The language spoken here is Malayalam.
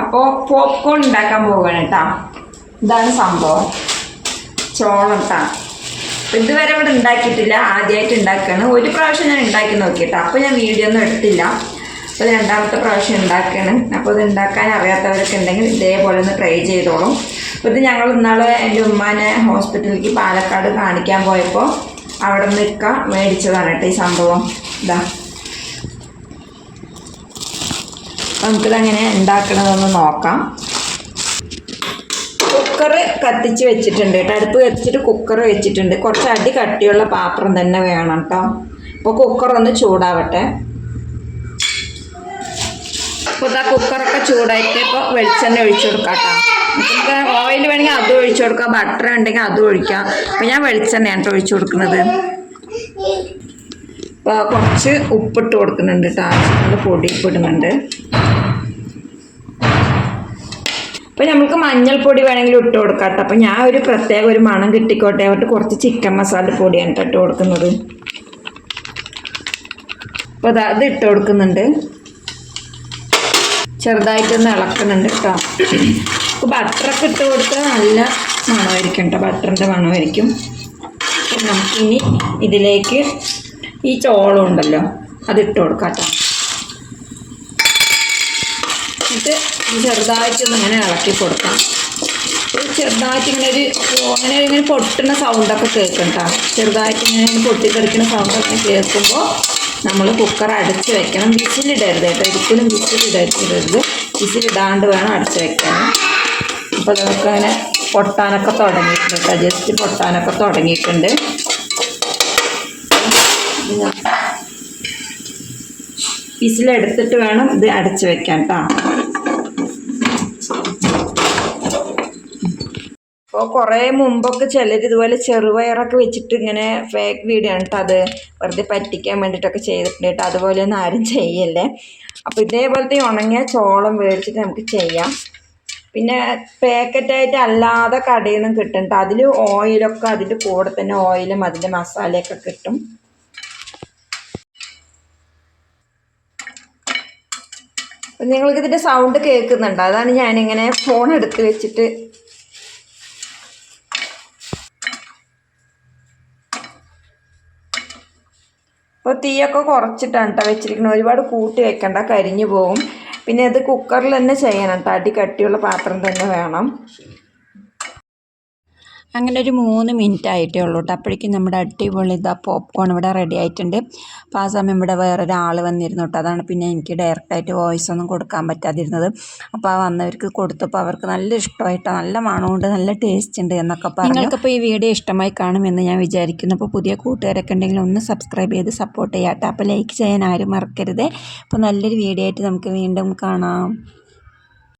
അപ്പോൾ പോപ്കോൺ ഉണ്ടാക്കാൻ പോവുകയാണ് കേട്ടോ ഇതാണ് സംഭവം. ചോളം കേട്ടോ ഇതുവരെ ഇവിടെ ഉണ്ടാക്കിയിട്ടില്ല. ആദ്യമായിട്ട് ഉണ്ടാക്കുകയാണ് ഒരു പ്രാവശ്യം ഞാൻ ഉണ്ടാക്കി നോക്കിയിട്ടോ അപ്പോൾ ഞാൻ വീഡിയോ ഒന്നും എടുത്തില്ല. അപ്പോൾ രണ്ടാമത്തെ പ്രാവശ്യം ഉണ്ടാക്കുകയാണ് അപ്പോൾ ഇത് ഉണ്ടാക്കാൻ അറിയാത്തവരൊക്കെ ഉണ്ടെങ്കിൽ ഇതേപോലെ ഒന്ന് ട്രൈ ചെയ്തോളും. അപ്പോൾ ഇത് ഞങ്ങൾ ഇന്നാൾ എന്റെ ഉമ്മാനെ ഹോസ്പിറ്റലിലേക്ക് പാലക്കാട് കാണിക്കാൻ പോയപ്പോൾ അവിടെ നിൽക്കുക മേടിച്ചതാണ് കേട്ടോ ഈ സംഭവം. ഇതാ അപ്പോൾ നമുക്കിതെങ്ങനെ ഉണ്ടാക്കണതൊന്ന് നോക്കാം. കുക്കർ കത്തിച്ച് വെച്ചിട്ടുണ്ട് കേട്ടോ. അടുപ്പ് കത്തിച്ചിട്ട് കുക്കർ വെച്ചിട്ടുണ്ട്. കുറച്ച് അടി കട്ടിയുള്ള പാത്രം തന്നെ വേണം കേട്ടോ. അപ്പോൾ കുക്കറൊന്ന് ചൂടാവട്ടെ. അപ്പോൾ ഇതാ കുക്കറൊക്കെ ചൂടായിട്ട് ഇപ്പോൾ വെളിച്ചെണ്ണ ഒഴിച്ചു കൊടുക്കാം കേട്ടോ. നമുക്ക് ഓയിൽ വേണമെങ്കിൽ അതും ഒഴിച്ചു കൊടുക്കാം. ബട്ടർ ഉണ്ടെങ്കിൽ അതും ഒഴിക്കാം. അപ്പോൾ ഞാൻ വെളിച്ചെണ്ണയാണ് കേട്ടോ ഒഴിച്ചു കൊടുക്കുന്നത്. അപ്പോൾ കുറച്ച് ഉപ്പിട്ട് കൊടുക്കുന്നുണ്ട് കേട്ടോ. ആവശ്യത്തിനുള്ള പൊടി ഇടുന്നുണ്ട്. അപ്പോൾ നമുക്ക് മഞ്ഞൾപ്പൊടി വേണമെങ്കിൽ ഇട്ട് കൊടുക്കാം കേട്ടോ അപ്പോൾ ഞാൻ ഒരു പ്രത്യേക ഒരു മണം കിട്ടിക്കോട്ടെ ആയിട്ട് കുറച്ച് ചിക്കൻ മസാല പൊടിയാണ് കേട്ടോ ഇട്ട് കൊടുക്കുന്നത്. അപ്പോൾ അത് ഇട്ട് കൊടുക്കുന്നുണ്ട്. ചെറുതായിട്ടൊന്ന് ഇളക്കുന്നുണ്ട് കേട്ടോ. അപ്പോൾ ബട്ടറൊക്കെ ഇട്ട് കൊടുത്താൽ നല്ല മണമായിരിക്കും കേട്ടോ. ബട്ടറിന്റെ മണമായിരിക്കും. നമുക്കിനി ഇതിലേക്ക് ഈ ചോളം ഉണ്ടല്ലോ അതിട്ട് കൊടുക്കാം കേട്ടോ. എന്നിട്ട് ചെറുതായിട്ടൊന്ന് ഇങ്ങനെ ഇളക്കി കൊടുക്കാം. ചെറുതായിട്ട് ഇങ്ങനെ ഒരു അങ്ങനെ ഇങ്ങനെ പൊട്ടുന്ന സൗണ്ടൊക്കെ കേൾക്കണ്ട ചെറുതായിട്ട് ഇങ്ങനെ പൊട്ടിത്തെറിക്കുന്ന സൗണ്ടൊക്കെ കേൾക്കുമ്പോൾ നമ്മൾ കുക്കർ അടച്ച് വെക്കണം. വിസിലിടരുത് കേട്ടോ ഒരിക്കലും വിസിലിടരുത് വിസിലിടാണ്ട് വേണം അടച്ച് വെക്കാൻ. അപ്പോൾ നമുക്ക് അങ്ങനെ പൊട്ടാനൊക്കെ തുടങ്ങിയിട്ടുണ്ട് കേട്ടോ ജസ്റ്റ് പൊട്ടാനൊക്കെ തുടങ്ങിയിട്ടുണ്ട്. വിസിലെടുത്തിട്ട് വേണം ഇത് അടച്ച് വെക്കാൻ കേട്ടോ അപ്പോൾ കുറേ മുമ്പൊക്കെ ചിലർ ഇതുപോലെ ചെറുപയറൊക്കെ വെച്ചിട്ട് ഇങ്ങനെ ഫേക്ക് വീഡിയോ ആണ് കേട്ടോ അത് വെറുതെ പറ്റിക്കാൻ വേണ്ടിയിട്ടൊക്കെ ചെയ്തിട്ടുണ്ട് കേട്ടോ. അതുപോലെയൊന്നും ആരും ചെയ്യല്ലേ. അപ്പോൾ ഇതേപോലത്തെ ഉണങ്ങിയ ചോളം മേടിച്ചിട്ട് നമുക്ക് ചെയ്യാം. പിന്നെ പാക്കറ്റായിട്ട് അല്ലാതെ കടയിൽ നിന്നും കിട്ടും കേട്ടോ. അതിൽ ഓയിലൊക്കെ അതിന്റെ കൂടെ തന്നെ ഓയിലും അതിന്റെ മസാലയൊക്കെ കിട്ടും. നിങ്ങൾക്കിതിന്റെ സൗണ്ട് കേൾക്കുന്നുണ്ട്? അതാണ് ഞാനിങ്ങനെ ഫോൺ എടുത്ത് വെച്ചിട്ട് അപ്പോൾ തീയൊക്കെ കുറച്ചിട്ടാണ് കേട്ടോ വെച്ചിരിക്കുന്നത് ഒരുപാട് കൂട്ടി വെക്കണ്ട കരിഞ്ഞു പോകും പിന്നെ ഇത് കുക്കറിൽ തന്നെ ചെയ്യണം കേട്ടോ അടി കട്ടിയുള്ള പാത്രം തന്നെ വേണം. അങ്ങനെ ഒരു മൂന്ന് മിനിറ്റ് ആയിട്ടേ ഉള്ളൂ കേട്ടോ അപ്പോഴേക്കും നമ്മുടെ അടിപൊളി ഇതാ പോപ്കോൺ ഇവിടെ റെഡി ആയിട്ടുണ്ട്. അപ്പോൾ ആ സമയം ഇവിടെ വേറൊരാൾ വന്നിരുന്നു കേട്ടോ അതാണ് പിന്നെ എനിക്ക് ഡയറക്റ്റായിട്ട് വോയിസ് ഒന്നും കൊടുക്കാൻ പറ്റാതിരുന്നത്. അപ്പോൾ ആ വന്നവർക്ക് കൊടുത്തപ്പോൾ അവർക്ക് നല്ല ഇഷ്ടമായിട്ടോ നല്ല മണമുണ്ട് നല്ല ടേസ്റ്റ് ഉണ്ട് എന്നൊക്കെ പറഞ്ഞു. നിങ്ങൾക്കിപ്പോൾ ഈ വീഡിയോ ഇഷ്ടമായി കാണുമെന്ന് ഞാൻ വിചാരിക്കുന്നു. അപ്പോൾ പുതിയ കൂട്ടുകാരൊക്കെ ഉണ്ടെങ്കിൽ ഒന്ന് സബ്സ്ക്രൈബ് ചെയ്ത് സപ്പോർട്ട് ചെയ്യാം കേട്ടോ അപ്പോൾ ലൈക്ക് ചെയ്യാൻ ആരും മറക്കരുത്. അപ്പോൾ നല്ലൊരു വീഡിയോ ആയിട്ട് നമുക്ക് വീണ്ടും കാണാം.